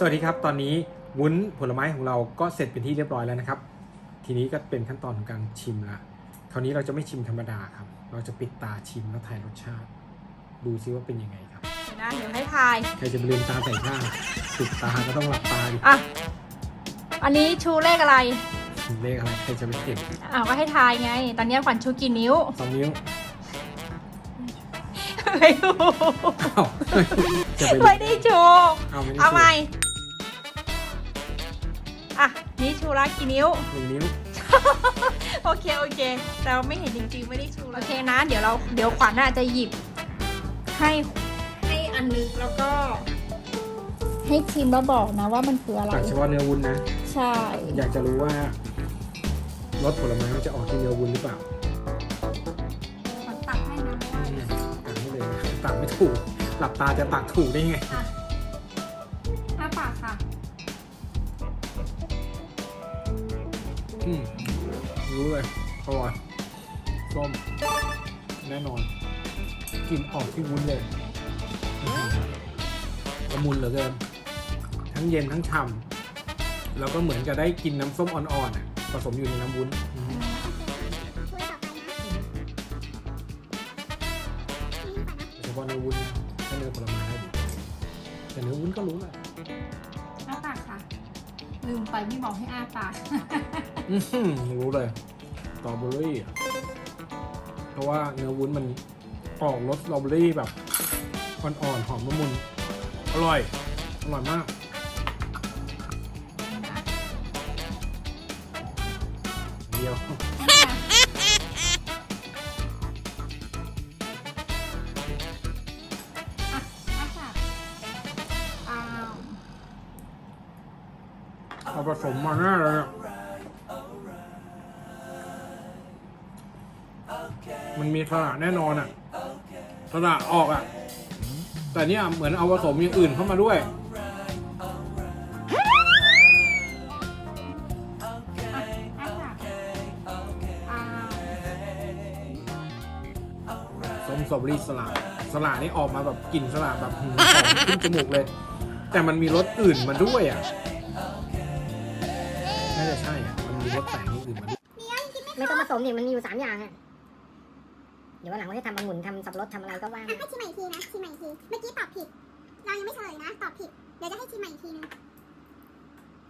สวัสดีครับ ตอนนี้วุ้นผลไม้ของเราก็เสร็จเป็นที่เรียบร้อยแล้วนะครับ ทีนี้ก็เป็นขั้นตอนของการชิมละคราวนี้เราจะไม่ชิมธรรมดาครับ เราจะปิดตาชิมแล้วทายรสชาติ ดูซิว่าเป็นยังไงครับนะเดี๋ยวให้ทาย ใครจะไปลืมตาใส่ผ้าปิดตาก็ต้องหลับตาดิอะ อันนี้ชูเลขอะไร เลขอะไรใครจะไปเก็บอะก็ให้ทายไง ตอนนี้ขวัญชูกี่นิ้ว สองนิ้วไม่รู้ อ้าวจะไปไม่ได้ชูเอาไม่ได้เอาใหม่ อะ นี่ชูละกี่นิ้ว หนึ่งนิ้ว โอเค โอเค แต่เราไม่เห็นจริงๆ ไม่ได้ชูโอเคนะ เดี๋ยวเรา เดี๋ยวขวัญน่ะจะหยิบ ให้ให้อันนึงแล้วก็ ให้ชิมแล้วบอกนะว่ามันคืออะไรตัดเฉพาะเนื้อวุ้นนะ ใช่ อยากจะรู้ว่ารสผลไม้มันจะออกที่เนื้อวุ้นหรือเปล่าขวัญตักให้นะไม่ได้ตักไม่เลยตักไม่ถูก หลับตาจะตักถูกได้ไง อะ อืมรู้เลยอร่อยส้มแน่นอนกลินออกที่วุ้นเลยละมุนเหลือเกิน ทั้งเย็นทั้งฉ่ำแล้วก็เหมือนกับได้กินน้ำส้มอ่อนๆอะผสมอยู่ในน้ำวุ้นเฉพาะเนื้อวุ้นถ้าเนื้อผลไม้ได้แต่เนื้อวุ้นก็รู้แหละอ้าปากค่ะ ลืมไปไม่บอกให้อ้าปากอื้อหือรู้เลยสตรอเบอรี่อะเพราะว่าเนื้อวุ้นมันออกรสสตรอเบอรี่แบบอ่อนๆหอมละมุน อร่อย อร่อยมาก เดียว เอาผสมมาแน่เลยมันมีสระแน่นอนอะสระออกอะ แต่เนี่ยเหมือนเอาผสมอย่างอื่นเข้ามาด้วยส้มสตรอเบรีสลัดสลัดนี่ออกมาแบบกลิ่นสลัดแบบหืมหอมขึ้นจมูกเลย แต่มันมีรสอื่นมาด้วยอะ ช่อะมันมีรสแต่งอย่างอื่นมาด้วยไม่ต้องผสมนี่มันมีอยู่สามอย่างอะเดี๋ยววันหลังเราจะทำองุ่นทำสับปะรดทำอะไรก็ว่าให้มาชิมใหม่อีกทีนะชิมใหม่อีกทีเมื่อกี้ตอบผิด เรายังไม่เฉลยนะตอบผิดเดี๋ยวจะให้ชิมใหม่อีกทีนึง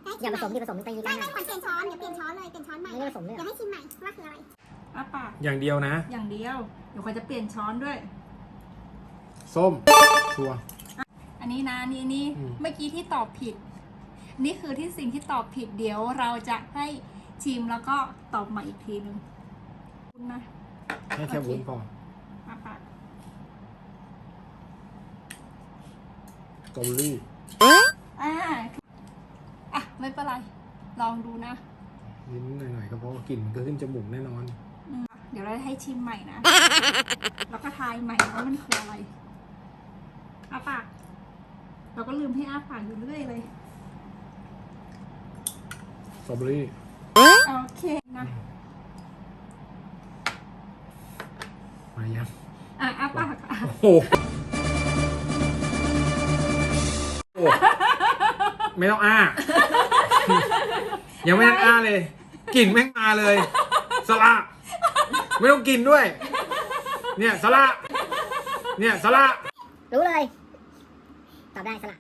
ได้อย่าผสมใหที่ผสมตีไม่กันไม่ขวัญเปลี่ยนช้อนเดี๋ยวเปลี่ยนช้อนเลยเปลี่ยนช้อนใหม่ไม่ได้ผสมเลยเดี๋ยวให้ชิมใหม่ว่าคืออะไรอ้าปากอย่างเดียวนะ อย่างเดียวเดี๋ยวขวัญจะเปลี่ยนช้อนด้วย ส้มชัวร์อันนี้นะนี่นี่อืมเมื่อกี้ที่ตอบผิด นี่คือที่สิ่งที่ตอบผิดเดี๋ยวเราจะให้ ชิมแล้วก็ตอบใหม่อีกทีนึงคุณนะให้แค่วุ้นพออ้าปากสตรอเบอรี่อ่าอะ ไม่เป็นไร ลองดูนะ นิดหน่อยๆก็เพราะว่ากลิ่นมันก็ขึ้นจมูกแน่นอน อืมเดี๋ยวเราให้ชิมใหม่นะ แล้วก็ทายใหม่ว่ามันคืออะไรอ้าปาก เราก็ลืมให้อ้าปากอยู่เรื่อยเลย สตรอเบอรี่ โอเคนะมายังอะอ้าปากอะโอ้โหโอ้ไม่ต้องอ้า ยังไม่ทันอ้าเลยกลิ่นแม่งมาเลยสละไม่ต้องกินด้วย เนี่ยสละเนี่ยสละรู้เลย ตอบได้สละ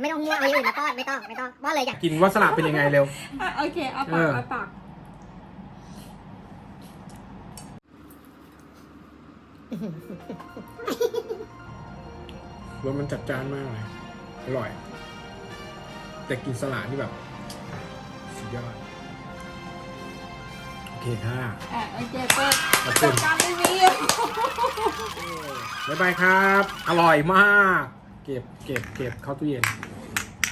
ไม่ต้องมั่วเอาอย่างอื่นมาป้อนไม่ต้องไม่ต้องป้อนเลยอยากกินว่าสละเป็นยังไงเร็ว อะโอเคอ้าเอปากออ้าปากรสมันจัดจ้านมากเลย อร่อย แต่กินสละนี่แบบสุดยอด โอเคค่ะอะโอเคเปิดขอบจคุณบการรีวิวบ๊ายบายครับ อร่อยมาก เก็บเก็บเก็บเข้าตู้เย็น